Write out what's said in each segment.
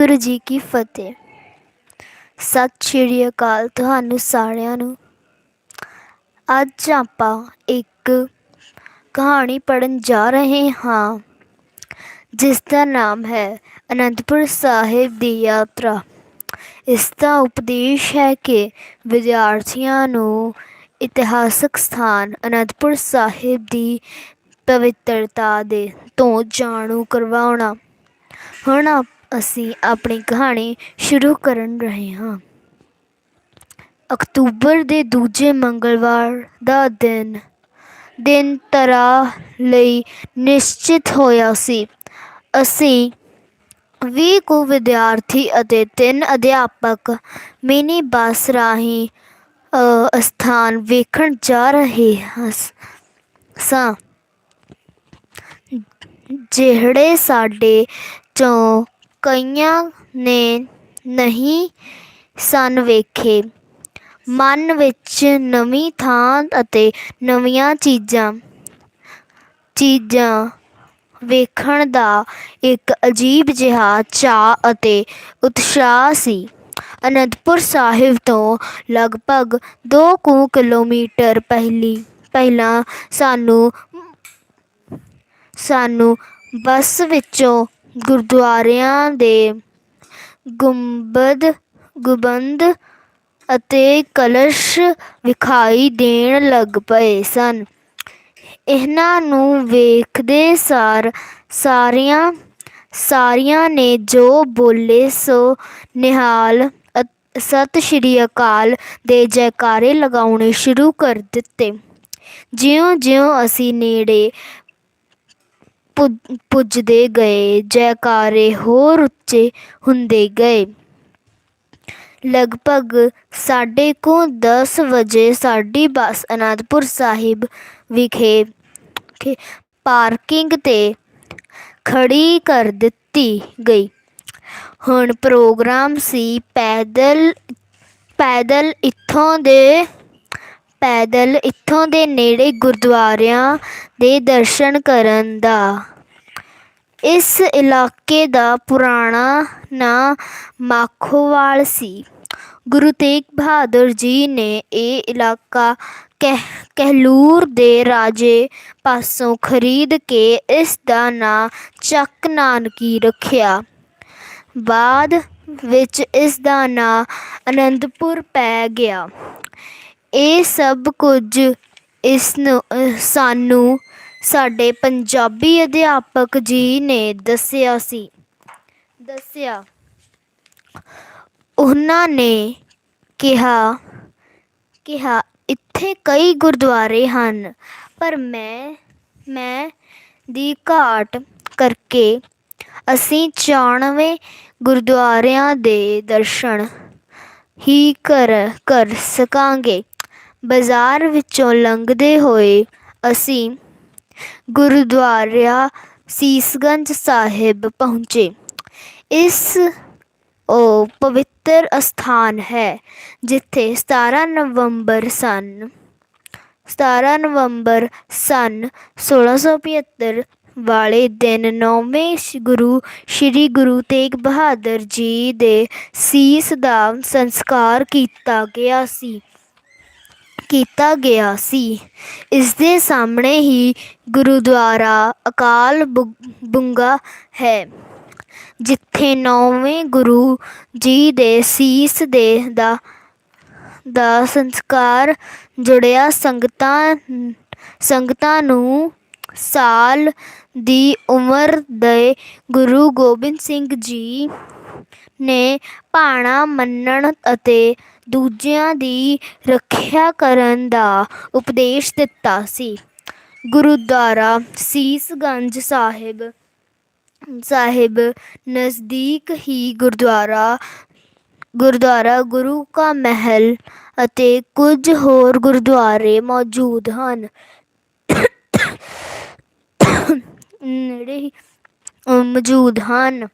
ਗੁਰੂ ਜੀ ਕੀ ਫਤਿਹ। ਸਤਿ ਸ਼੍ਰੀ ਅਕਾਲ ਤੁਹਾਨੂੰ ਸਾਰਿਆਂ ਨੂੰ। ਅੱਜ ਆਪਾਂ ਇੱਕ ਕਹਾਣੀ ਪੜਨ ਜਾ ਰਹੇ ਹਾਂ, ਜਿਸ ਦਾ ਨਾਮ ਹੈ ਅਨੰਦਪੁਰ ਸਾਹਿਬ ਦੀ ਯਾਤਰਾ। ਇਸ ਦਾ ਉਪਦੇਸ਼ ਹੈ ਕਿ ਵਿਦਿਆਰਥੀਆਂ ਨੂੰ ਇਤਿਹਾਸਕ ਸਥਾਨ ਅਨੰਦਪੁਰ ਸਾਹਿਬ ਦੀ ਪਵਿੱਤਰਤਾ ਦੇ ਤੋਂ ਜਾਣੂ ਕਰਵਾਉਣਾ। ਹੁਣ ਆਪ- ਅਸੀਂ ਆਪਣੀ ਕਹਾਣੀ ਸ਼ੁਰੂ ਕਰਨ ਰਹੇ ਹਾਂ। ਅਕਤੂਬਰ ਦੇ ਦੂਜੇ ਮੰਗਲਵਾਰ ਦਾ ਦਿਨ ਦਿਨ ਤਰਾ ਲਈ ਨਿਸ਼ਚਿਤ ਹੋਇਆ ਸੀ। ਅਸੀਂ ਵੀਹ ਕੁ ਵਿਦਿਆਰਥੀ ਅਤੇ ਤਿੰਨ ਅਧਿਆਪਕ ਮਿਨੀ ਬੱਸ ਰਾਹੀਂ ਅ, ਸਥਾਨ ਵੇਖਣ ਜਾ ਰਹੇ ਹਾਂ ਸਾਂ। ਜਿਹੜੇ ਸਾਡੇ ਚੋਂ ਕਈਆਂ ਨੇ ਨਹੀਂ ਸਨ ਵੇਖੇ। ਮਨ ਵਿੱਚ ਨਵੀਂ ਥਾਂ ਅਤੇ ਨਵੀਆਂ ਚੀਜ਼ਾਂ ਚੀਜ਼ਾਂ ਵੇਖਣ ਦਾ ਇੱਕ ਅਜੀਬ ਜਿਹਾ ਚਾਅ ਅਤੇ ਉਤਸ਼ਾਹ ਸੀ। ਅਨੰਦਪੁਰ ਸਾਹਿਬ ਤੋਂ ਲਗਭਗ 2 ਕੁ ਕਿਲੋਮੀਟਰ ਪਹਿਲੀ, ਪਹਿਲਾਂ ਸਾਨੂੰ ਸਾਨੂੰ ਬੱਸ ਵਿੱਚੋਂ ਗੁਰਦੁਆਰਿਆਂ ਦੇ ਗੁੰਬਦ ਗੁੰਬਦ ਅਤੇ ਕਲਸ਼ ਵਿਖਾਈ ਦੇਣ ਲੱਗ ਪਏ ਸਨ। ਇਹਨਾਂ ਨੂੰ ਵੇਖਦੇ ਸਾਰ ਸਾਰਿਆਂ ਸਾਰਿਆਂ ਨੇ ਜੋ ਬੋਲੇ, ਸੋ ਨਿਹਾਲ ਅ- ਸਤਿ ਸ਼੍ਰੀ ਅਕਾਲ ਦੇ ਜੈਕਾਰੇ ਲਗਾਉਣੇ ਸ਼ੁਰੂ ਕਰ ਦਿੱਤੇ। ਜਿਉਂ-ਜਿਉਂ ਅਸੀਂ ਨੇੜੇ ਪੁੱਜਦੇ ਗਏ, ਜੈਕਾਰੇ ਹੋਰ ਉੱਚੇ ਹੁੰਦੇ ਗਏ। ਲਗਭਗ ਸਾਢੇ ਕੁ ਦਸ ਵਜੇ ਸਾਡੀ ਬੱਸ ਅਨੰਦਪੁਰ ਸਾਹਿਬ ਵਿਖੇ ਵਿਖੇ ਪਾਰਕਿੰਗ 'ਤੇ ਖੜੀ ਕਰ ਦਿੱਤੀ ਗਈ। ਹੁਣ ਪ੍ਰੋਗਰਾਮ ਸੀ ਪੈਦਲ ਪੈਦਲ ਇੱਥੋਂ ਦੇ, ਪੈਦਲ ਇੱਥੋਂ ਦੇ ਨੇੜੇ ਗੁਰਦੁਆਰਿਆਂ ਦੇ ਦਰਸ਼ਨ ਕਰਨ ਦਾ। ਇਸ ਇਲਾਕੇ ਦਾ ਪੁਰਾਣਾ ਨਾਂ ਮਾਖੋਵਾਲ ਸੀ। ਗੁਰੂ ਤੇਗ ਬਹਾਦਰ ਜੀ ਨੇ ਇਹ ਇਲਾਕਾ ਕਹਿ, ਕਹਿਲੂਰ ਦੇ ਰਾਜੇ ਪਾਸੋਂ ਖਰੀਦ ਕੇ ਇਸ ਦਾ ਨਾਂ ਚੱਕ ਨਾਨਕੀ ਰੱਖਿਆ। ਬਾਅਦ ਵਿੱਚ ਇਸ ਦਾ ਨਾਂ ਅਨੰਦਪੁਰ ਪੈ ਗਿਆ। ਇਹ ਸਭ ਕੁਝ ਇਸ ਨੂੰ ਸਾਨੂੰ ਸਾਡੇ ਪੰਜਾਬੀ ਅਧਿਆਪਕ ਜੀ ਨੇ ਦੱਸਿਆ ਸੀ। ਦੱਸਿਆ। ਉਹਨਾਂ ਨੇ ਕਿਹਾ ਕਿਹਾ, ਇੱਥੇ ਕਈ ਗੁਰਦੁਆਰੇ ਹਨ, ਪਰ ਮੈਂ ਮੈਂ ਦੀ ਘਾਟ ਕਰਕੇ ਅਸੀਂ 94 ਗੁਰਦੁਆਰਿਆਂ ਦੇ ਦਰਸ਼ਨ ਹੀ ਕਰ ਕਰ ਸਕਾਂਗੇ। ਬਾਜ਼ਾਰ ਵਿੱਚੋਂ ਲੰਘਦੇ ਹੋਏ ਅਸੀਂ ਗੁਰਦੁਆਰਾ ਸੀਸਗੰਜ ਸਾਹਿਬ ਪਹੁੰਚੇ। ਇਸ ਉਹ ਪਵਿੱਤਰ ਅਸਥਾਨ ਹੈ, ਜਿੱਥੇ 17 ਨਵੰਬਰ ਸੰਨ, ਸਤਾਰਾਂ ਨਵੰਬਰ ਸਨ 1675 ਵਾਲੇ ਦਿਨ ਨੌਵੇਂ ਸ਼- ਗੁਰੂ, ਸ੍ਰੀ ਗੁਰੂ ਤੇਗ ਬਹਾਦਰ ਜੀ ਦੇ ਸੀਸ ਦਾ ਸੰਸਕਾਰ ਕੀਤਾ ਗਿਆ ਸੀ। ਕੀਤਾ ਗਿਆ ਸੀ। ਇਸ ਦੇ ਸਾਹਮਣੇ ਹੀ ਗੁਰਦੁਆਰਾ ਅਕਾਲ ਬੁ- ਬੁੰਗਾ ਹੈ, ਜਿੱਥੇ ਨੌਵੇਂ ਗੁਰੂ ਜੀ ਦੇ ਸੀਸ ਦੇ ਦਾ ਦਾ ਸੰਸਕਾਰ ਜੁੜਿਆ ਸੰਗਤਾਂ ਸੰਗਤਾਂ ਨੂੰ ਸਾਲ ਦੀ ਉਮਰ ਦੇ ਗੁਰੂ ਗੋਬਿੰਦ ਸਿੰਘ ਜੀ ਨੇ ਭਾਣਾ ਮੰਨਣ ਅਤੇ ਦੂਜਿਆਂ ਦੀ ਰੱਖਿਆ ਕਰਨ ਦਾ ਉਪਦੇਸ਼ ਦਿੱਤਾ ਸੀ। ਗੁਰਦੁਆਰਾ ਸੀਸਗੰਜ ਸਾਹਿਬ ਸਾਹਿਬ ਨਜ਼ਦੀਕ ਹੀ ਗੁਰਦੁਆਰਾ ਗੁਰਦੁਆਰਾ ਗੁਰੂ ਕਾ ਮਹਿਲ ਅਤੇ ਕੁਝ ਹੋਰ ਗੁਰਦੁਆਰੇ ਮੌਜੂਦ ਹਨ। ਨੇੜੇ ਮੌਜੂਦ ਹਨ।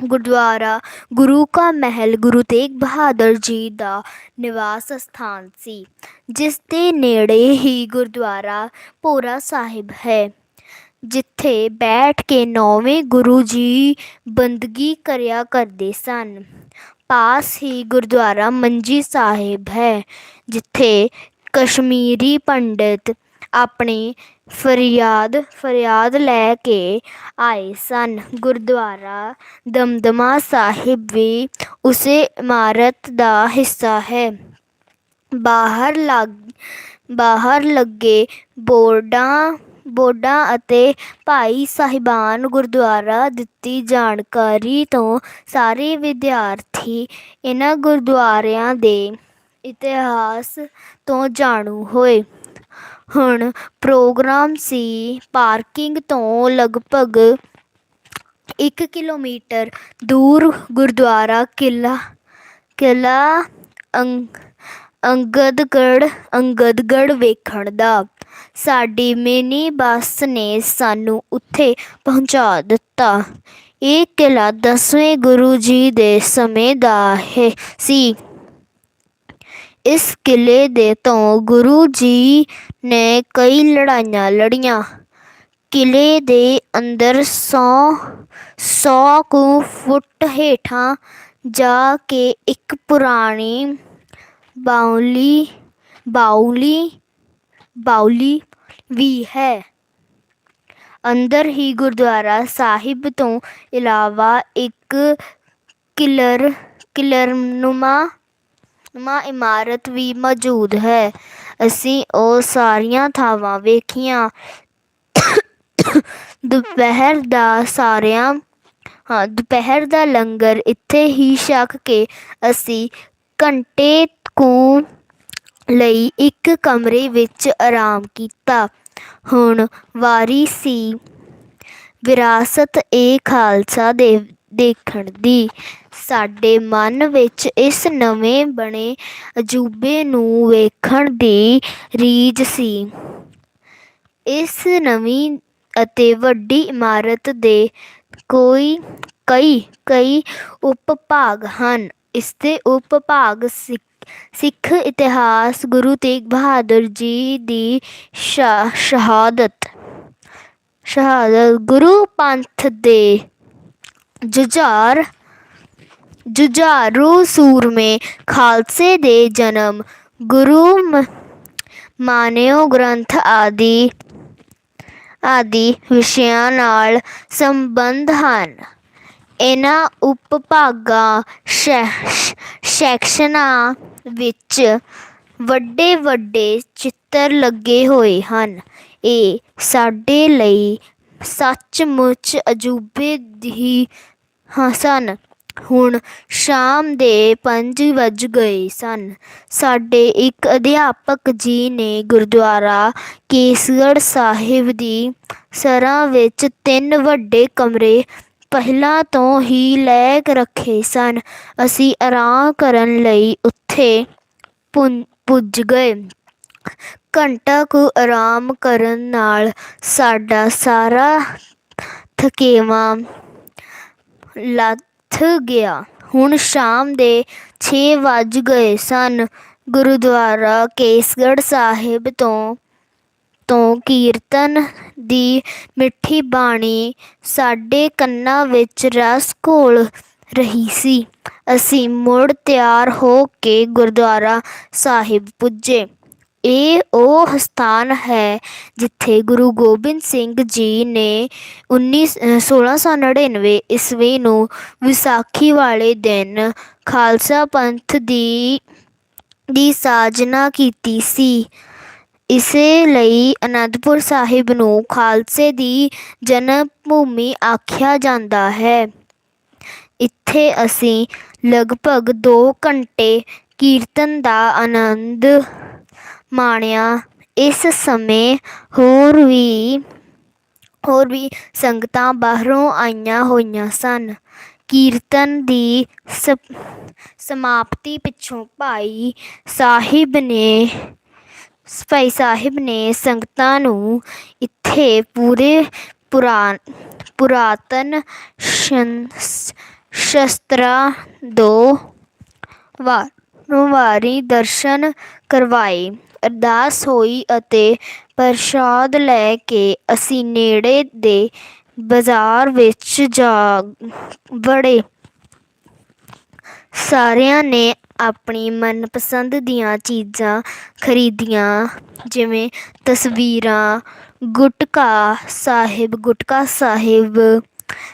ਗੁਰਦੁਆਰਾ ਗੁਰੂ ਕਾ ਮਹਿਲ ਗੁਰੂ ਤੇਗ ਬਹਾਦਰ ਜੀ ਦਾ ਨਿਵਾਸ ਸਥਾਨ ਸੀ ਜਿਸ ਦੇ ਨੇੜੇ ਹੀ ਗੁਰਦੁਆਰਾ ਭੋਰਾ ਸਾਹਿਬ ਹੈ ਜਿੱਥੇ ਬੈਠ ਕੇ ਨੌਵੇਂ ਗੁਰੂ ਜੀ ਬੰਦਗੀ ਕਰਿਆ ਕਰਦੇ ਸਨ ਪਾਸ ਹੀ ਗੁਰਦੁਆਰਾ ਮੰਜੀ ਸਾਹਿਬ ਹੈ ਜਿੱਥੇ ਕਸ਼ਮੀਰੀ ਪੰਡਿਤ ਆਪਣੀ ਫਰਿਆਦ ਫਰਿਆਦ ਲੈ ਕੇ ਆਏ ਸਨ। ਗੁਰਦੁਆਰਾ ਦਮਦਮਾ ਸਾਹਿਬ ਵੀ ਉਸੇ ਇਮਾਰਤ ਦਾ ਹਿੱਸਾ ਹੈ। ਬਾਹਰ ਲੱਗ, ਬਾਹਰ ਲੱਗੇ ਬੋਰਡਾਂ ਬੋਰਡਾਂ ਅਤੇ ਭਾਈ ਸਾਹਿਬਾਨ ਗੁਰਦੁਆਰਾ ਦਿੱਤੀ ਜਾਣਕਾਰੀ ਤੋਂ ਸਾਰੇ ਵਿਦਿਆਰਥੀ ਇਹਨਾਂ ਗੁਰਦੁਆਰਿਆਂ ਦੇ ਇਤਿਹਾਸ ਤੋਂ ਜਾਣੂ ਹੋਏ। ਹੁਣ ਪ੍ਰੋਗਰਾਮ ਸੀ ਪਾਰਕਿੰਗ ਤੋਂ ਲਗਭਗ 1 ਕਿਲੋਮੀਟਰ ਦੂਰ ਗੁਰਦੁਆਰਾ ਕਿਲਾ ਕਿਲ੍ਹਾ ਅੰਗ ਅੰਗਦਗੜ ਅੰਗਦਗੜ ਵੇਖਣ ਦਾ। ਸਾਡੀ ਮਿਨੀ ਬੱਸ ਨੇ ਸਾਨੂੰ ਉੱਥੇ ਪਹੁੰਚਾ ਦਿੱਤਾ। ਇਹ ਕਿਲ੍ਹਾ ਦਸਵੇਂ ਗੁਰੂ ਜੀ ਦੇ ਸਮੇਂ ਦਾ ਹੈ, ਸੀ। ਇਸ ਕਿਲੇ ਦੇ ਤੋਂ ਗੁਰੂ ਜੀ ਨੇ ਕਈ ਲੜਾਈਆਂ ਲੜੀਆਂ। ਕਿਲ੍ਹੇ ਦੇ ਅੰਦਰ ਸੌ ਸੌ ਕੁ ਫੁੱਟ ਹੇਠਾਂ ਜਾ ਕੇ ਇੱਕ ਪੁਰਾਣੀ ਬਾਉਲੀ ਬਾਉਲੀ ਬਾਉਲੀ ਵੀ ਹੈ। ਅੰਦਰ ਹੀ ਗੁਰਦੁਆਰਾ ਸਾਹਿਬ ਤੋਂ ਇਲਾਵਾ ਇੱਕ ਕਿਲਰ ਕਿਲਰਨੁਮਾ ਨੁਮਾ ਇਮਾਰਤ ਵੀ ਮੌਜੂਦ ਹੈ। ਅਸੀਂ ਉਹ ਸਾਰੀਆਂ ਥਾਵਾਂ ਵੇਖੀਆਂ। ਦੁਪਹਿਰ ਦਾ ਸਾਰਿਆਂ, ਹਾਂ, ਦੁਪਹਿਰ ਦਾ ਲੰਗਰ ਇੱਥੇ ਹੀ ਛਕ ਕੇ ਅਸੀਂ ਘੰਟੇ ਕੁ ਲਈ ਇੱਕ ਕਮਰੇ ਵਿੱਚ ਆਰਾਮ ਕੀਤਾ। ਹੁਣ ਵਾਰੀ ਸੀ ਵਿਰਾਸਤ ਏ ਖਾਲਸਾ ਦੇ, ਦੇਖਣ ਦੀ। ਸਾਡੇ ਮਨ ਵਿੱਚ ਇਸ ਨਵੇਂ ਬਣੇ ਅਜੂਬੇ ਨੂੰ ਵੇਖਣ ਦੀ ਰੀਝ ਸੀ। ਇਸ ਨਵੀਂ ਅਤੇ ਵੱਡੀ ਇਮਾਰਤ ਦੇ ਕੋਈ ਕਈ ਕਈ ਉਪਭਾਗ ਹਨ। ਇਸ ਦੇ ਉਪਭਾਗ ਸਿੱਖ ਸਿੱਖ ਇਤਿਹਾਸ, ਗੁਰੂ ਤੇਗ ਬਹਾਦਰ ਜੀ ਦੀ ਸ਼ਾ- ਸ਼ਹਾਦਤ ਸ਼ਹਾਦਤ, ਗੁਰੂ ਪੰਥ ਦੇ ਜੁਝਾਰ ਜੁਝਾਰੂ ਸੂਰਮੇ ਖਾਲਸੇ ਦੇ ਜਨਮ, ਗੁਰੂ ਮ- ਮਾਨਿਓ ਗ੍ਰੰਥ ਆਦਿ ਆਦਿ ਵਿਸ਼ਿਆਂ ਨਾਲ ਸੰਬੰਧ ਹਨ। ਇਹਨਾਂ ਉਪਭਾਗਾਂ ਸੈਕਸ਼ਨਾਂ ਵਿੱਚ ਵੱਡੇ ਵੱਡੇ ਚਿੱਤਰ ਲੱਗੇ ਹੋਏ ਹਨ। ਇਹ ਸਾਡੇ ਲਈ ਸੱਚਮੁੱਚ ਅਜੂਬੇ ਹੀ ਹਾਂ ਹੁਣ ਸ਼ਾਮ ਦੇ ਪੰਜ ਵੱਜ ਗਏ ਸਨ। ਸਾਡੇ ਇੱਕ ਅਧਿਆਪਕ ਜੀ ਨੇ ਗੁਰਦੁਆਰਾ ਕੇਸਗੜ੍ਹ ਸਾਹਿਬ ਦੀ ਸਰਾਂ ਵਿੱਚ ਤਿੰਨ ਵੱਡੇ ਕਮਰੇ ਪਹਿਲਾਂ ਤੋਂ ਹੀ ਲੈ ਕੇ ਰੱਖੇ ਸਨ। ਅਸੀਂ ਆਰਾਮ ਕਰਨ ਲਈ ਉੱਥੇ ਪੁੰ- ਪੁੱਜ ਗਏ। ਘੰਟਾ ਕੁ ਆਰਾਮ ਕਰਨ ਨਾਲ ਸਾਡਾ ਸਾਰਾ ਥਕੇਵਾਂ ਲੱਥ ਗਿਆ। ਹੁਣ ਸ਼ਾਮ ਦੇ 6 ਵੱਜ ਗਏ ਸਨ ਗੁਰਦੁਆਰਾ ਕੇਸਗੜ੍ਹ ਸਾਹਿਬ ਤੋਂ ਤੋਂ ਕੀਰਤਨ ਦੀ ਮਿੱਠੀ ਬਾਣੀ ਸਾਡੇ ਕੰਨਾਂ ਵਿੱਚ ਰਸ ਘੋਲ ਰਹੀ ਸੀ। ਅਸੀਂ ਮੁੜ ਤਿਆਰ ਹੋ ਕੇ ਗੁਰਦੁਆਰਾ ਸਾਹਿਬ ਪੁੱਜੇ। ਇਹ ਉਹ ਸਥਾਨ ਹੈ ਜਿੱਥੇ ਗੁਰੂ ਗੋਬਿੰਦ ਸਿੰਘ ਜੀ ਨੇ 19 1699 ਈਸਵੀ ਨੂੰ ਵਿਸਾਖੀ ਵਾਲੇ ਦਿਨ ਖਾਲਸਾ ਪੰਥ ਦੀ ਦੀ ਸਾਜਨਾ ਕੀਤੀ ਸੀ। ਇਸੇ ਲਈ ਅਨੰਦਪੁਰ ਸਾਹਿਬ ਨੂੰ ਖਾਲਸੇ ਦੀ ਜਨਮ ਭੂਮੀ ਆਖਿਆ ਜਾਂਦਾ ਹੈ। ਇੱਥੇ ਅਸੀਂ ਲਗਭਗ 2 ਘੰਟੇ ਕੀਰਤਨ ਦਾ ਆਨੰਦ ਮਾਣਿਆ, ਇਸ ਸਮੇਂ ਹੋਰ ਵੀ ਹੋਰ ਵੀ ਸੰਗਤਾਂ ਬਾਹਰੋਂ ਆਈਆਂ ਹੋਈਆਂ ਸਨ। ਕੀਰਤਨ ਦੀ ਸ- ਸਮਾਪਤੀ ਪਿੱਛੋਂ ਭਾਈ ਸਾਹਿਬ ਨੇ, ਭਾਈ ਸਾਹਿਬ ਨੇ ਸੰਗਤਾਂ ਨੂੰ ਇੱਥੇ ਪੂਰੇ ਪੁਰਾਣ, ਪੁਰਾਤਨ ਸ਼ਸਤਰਾਂ ਦੋ ਵਾਰ ਵਾਰੀ ਦਰਸ਼ਨ ਕਰਵਾਏ। ਅਰਦਾਸ ਹੋਈ ਅਤੇ ਪ੍ਰਸ਼ਾਦ ਲੈ ਕੇ ਅਸੀਂ ਨੇੜੇ ਦੇ ਬਾਜ਼ਾਰ ਵਿੱਚ ਜਾ ਵੜੇ। ਸਾਰਿਆਂ ਨੇ ਆਪਣੀ ਮਨਪਸੰਦ ਦੀਆਂ ਚੀਜ਼ਾਂ ਖਰੀਦੀਆਂ, ਜਿਵੇਂ ਤਸਵੀਰਾਂ, ਗੁਟਕਾ ਸਾਹਿਬ ਗੁਟਕਾ ਸਾਹਿਬ,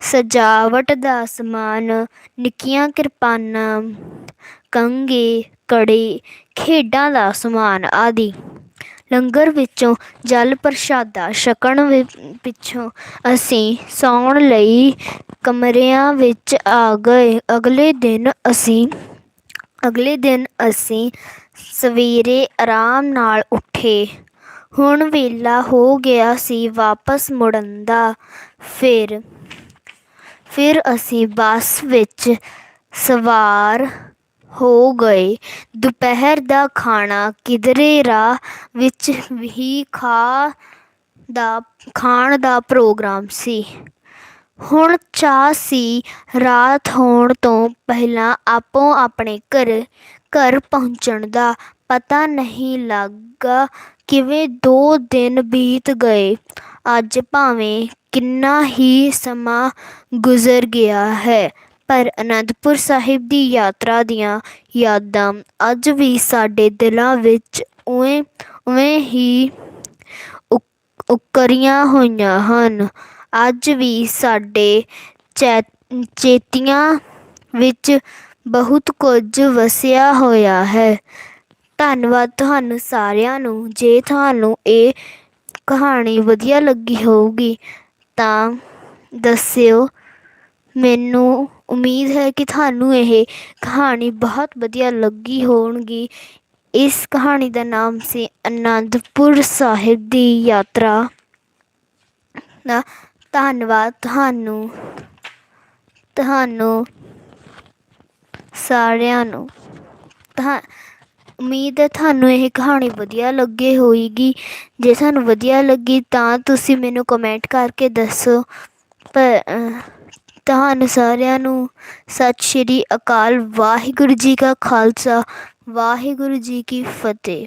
ਸਜਾਵਟ ਦਾ ਸਮਾਨ, ਨਿੱਕੀਆਂ ਕਿਰਪਾਨਾਂ, ਕੰਘੇ, ਕੜੇ ਖੇਡਾਂ ਦਾ ਸਮਾਨ ਆਦਿ। ਲੰਗਰ ਵਿੱਚੋਂ ਜਲ ਪ੍ਰਸ਼ਾਦਾ ਛਕਣ ਪਿੱਛੋਂ ਅਸੀਂ ਸੌਣ ਲਈ ਕਮਰਿਆਂ ਵਿੱਚ ਆ ਗਏ। ਅਗਲੇ ਦਿਨ ਅਸੀਂ, ਅਗਲੇ ਦਿਨ ਅਸੀਂ ਸਵੇਰੇ ਆਰਾਮ ਨਾਲ ਉੱਠੇ। ਹੁਣ ਵੇਲਾ ਹੋ ਗਿਆ ਸੀ ਵਾਪਸ ਮੁੜਨ ਦਾ। ਫਿਰ ਫਿਰ ਅਸੀਂ ਬੱਸ ਵਿੱਚ ਸਵਾਰ ਹੋ ਗਏ। ਦੁਪਹਿਰ ਦਾ ਖਾਣਾ ਕਿਧਰੇ ਰਾਹ ਵਿੱਚ ਹੀ ਖਾ ਦਾ, ਖਾਣ ਦਾ ਪ੍ਰੋਗਰਾਮ ਸੀ। ਹੁਣ ਚਾਹ ਸੀ। ਰਾਤ ਹੋਣ ਤੋਂ ਪਹਿਲਾਂ ਆਪੋ ਆਪਣੇ ਘਰ ਘਰ ਪਹੁੰਚਣ ਦਾ ਪਤਾ ਨਹੀਂ ਲੱਗਾ ਕਿਵੇਂ ਦੋ ਦਿਨ ਬੀਤ ਗਏ। ਅੱਜ ਭਾਵੇਂ ਕਿੰਨਾ ਹੀ ਸਮਾਂ ਗੁਜ਼ਰ ਗਿਆ ਹੈ ਪਰ ਅਨੰਦਪੁਰ ਸਾਹਿਬ ਦੀ ਯਾਤਰਾ ਦੀਆਂ ਯਾਦਾਂ ਅੱਜ ਵੀ ਸਾਡੇ ਦਿਲਾਂ ਵਿੱਚ ਉਵੇਂ ਉਵੇਂ ਹੀ ਉਕ- ਉਕਰੀਆਂ ਹੋਈਆਂ ਹਨ। ਅੱਜ ਵੀ ਸਾਡੇ ਚੈ, ਚੇਤੀਆਂ ਵਿੱਚ ਬਹੁਤ ਕੁਝ ਵਸਿਆ ਹੋਇਆ ਹੈ। ਧੰਨਵਾਦ ਤੁਹਾਨੂੰ ਸਾਰਿਆਂ ਨੂੰ। ਜੇ ਤੁਹਾਨੂੰ ਇਹ ਕਹਾਣੀ ਵਧੀਆ ਲੱਗੀ ਹੋਊਗੀ ਤਾਂ ਦੱਸਿਓ। ਮੈਨੂੰ ਉਮੀਦ ਹੈ ਕਿ ਤੁਹਾਨੂੰ ਇਹ ਕਹਾਣੀ ਬਹੁਤ ਵਧੀਆ ਲੱਗੀ ਹੋਣਗੀ। ਇਸ ਕਹਾਣੀ ਦਾ ਨਾਮ ਸੀ ਅਨੰਦਪੁਰ ਸਾਹਿਬ ਦੀ ਯਾਤਰਾ। ਦਾ ਧੰਨਵਾਦ ਤੁਹਾਨੂੰ ਤੁਹਾਨੂੰ ਸਾਰਿਆਂ ਨੂੰ। ਤਾਂ ਉਮੀਦ ਹੈ ਤੁਹਾਨੂੰ ਇਹ ਕਹਾਣੀ ਵਧੀਆ ਲੱਗੀ ਹੋਏਗੀ। ਜੇ ਤੁਹਾਨੂੰ ਵਧੀਆ ਲੱਗੀ ਤਾਂ ਤੁਸੀਂ ਮੈਨੂੰ ਕਮੈਂਟ ਕਰਕੇ ਦੱਸੋ। ਪਰ ਅਹ, ਤੁਹਾਨੂੰ ਸਾਰਿਆਂ ਨੂੰ ਸਤਿ ਸ਼੍ਰੀ ਅਕਾਲ। ਵਾਹਿਗੁਰੂ ਜੀ ਕਾ ਖਾਲਸਾ ਵਾਹਿਗੁਰੂ ਜੀ ਕੀ ਫਤਿਹ।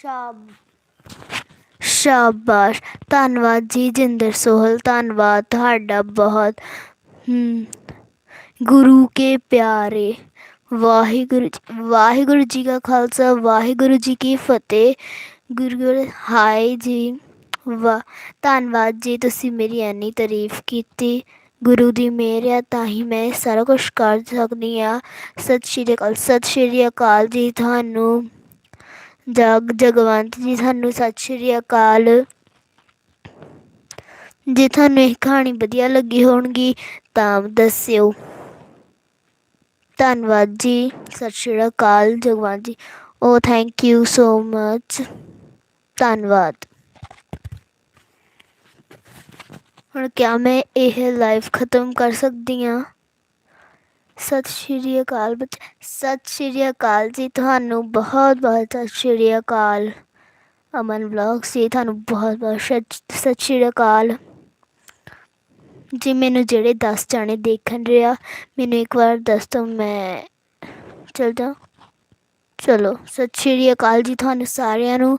ਸ਼ਾਬ ਸ਼ਾਬਾਸ਼। ਧੰਨਵਾਦ ਜੀ ਜਿੰਦਰ ਸੋਹਲ ਧੰਨਵਾਦ ਤੁਹਾਡਾ ਬਹੁਤ। ਹਮ, ਗੁਰੂ ਕੇ ਪਿਆਰੇ। ਵਾਹਿਗੁਰੂ ਵਾਹਿਗੁਰੂ ਜੀ ਕਾ ਖਾਲਸਾ ਵਾਹਿਗੁਰੂ ਜੀ ਕੀ ਫਤਿਹ। ਗੁਰੂ ਗੁਰੂ ਹਾਏ ਜੀ ਵਾ ਧੰਨਵਾਦ ਜੀ, ਤੁਸੀਂ ਮੇਰੀ ਇੰਨੀ ਤਾਰੀਫ ਕੀਤੀ। ਗੁਰੂ ਦੀ ਮਿਹਰ ਆ, ਤਾਂ ਹੀ ਮੈਂ ਸਾਰਾ ਕੁਝ ਕਰ ਸਕਦੀ ਆ ਸਤਿ ਸ਼੍ਰੀ ਅਕਾਲ, ਸਤਿ ਸ਼੍ਰੀ ਅਕਾਲ ਜੀ ਤੁਹਾਨੂੰ। ਜਗ, ਜਗਵੰਤ ਜੀ, ਤੁਹਾਨੂੰ ਸਤਿ ਸ਼੍ਰੀ ਅਕਾਲ। ਜੇ ਤੁਹਾਨੂੰ ਇਹ ਕਹਾਣੀ ਵਧੀਆ ਲੱਗੀ ਹੋਣਗੀ, ਤਾਂ ਦੱਸਿਓ। ਧੰਨਵਾਦ ਜੀ, ਸਤਿ Sri Akal, Jagwant ji. Oh thank you so much ਧੰਨਵਾਦ ਹੁਣ ਕਿਆ ਮੈਂ ਇਹ ਲਾਈਵ ਖਤਮ ਕਰ ਸਕਦੀ ਹਾਂ ਸਤਿ ਸ਼੍ਰੀ ਅਕਾਲ ਬੱਚ ਸਤਿ ਸ਼੍ਰੀ ਅਕਾਲ ਜੀ ਤੁਹਾਨੂੰ ਬਹੁਤ ਬਹੁਤ ਸਤਿ ਸ਼੍ਰੀ ਅਕਾਲ ਅਮਨ ਵਲੌਗ ਸੀ ਤੁਹਾਨੂੰ ਬਹੁਤ ਬਹੁਤ ਸਤਿ ਸਤਿ ਸ਼੍ਰੀ ਅਕਾਲ ਜੀ ਮੈਨੂੰ ਜਿਹੜੇ 10 ਜਾਣੇ ਦੇਖਣ ਰਿਹਾ ਮੈਨੂੰ ਇੱਕ ਵਾਰ ਦੱਸ ਦਿਓ ਮੈਂ ਚਲ ਜਾ ਚਲੋ ਸਤਿ ਸ਼੍ਰੀ ਅਕਾਲ ਜੀ ਤੁਹਾਨੂੰ ਸਾਰਿਆਂ ਨੂੰ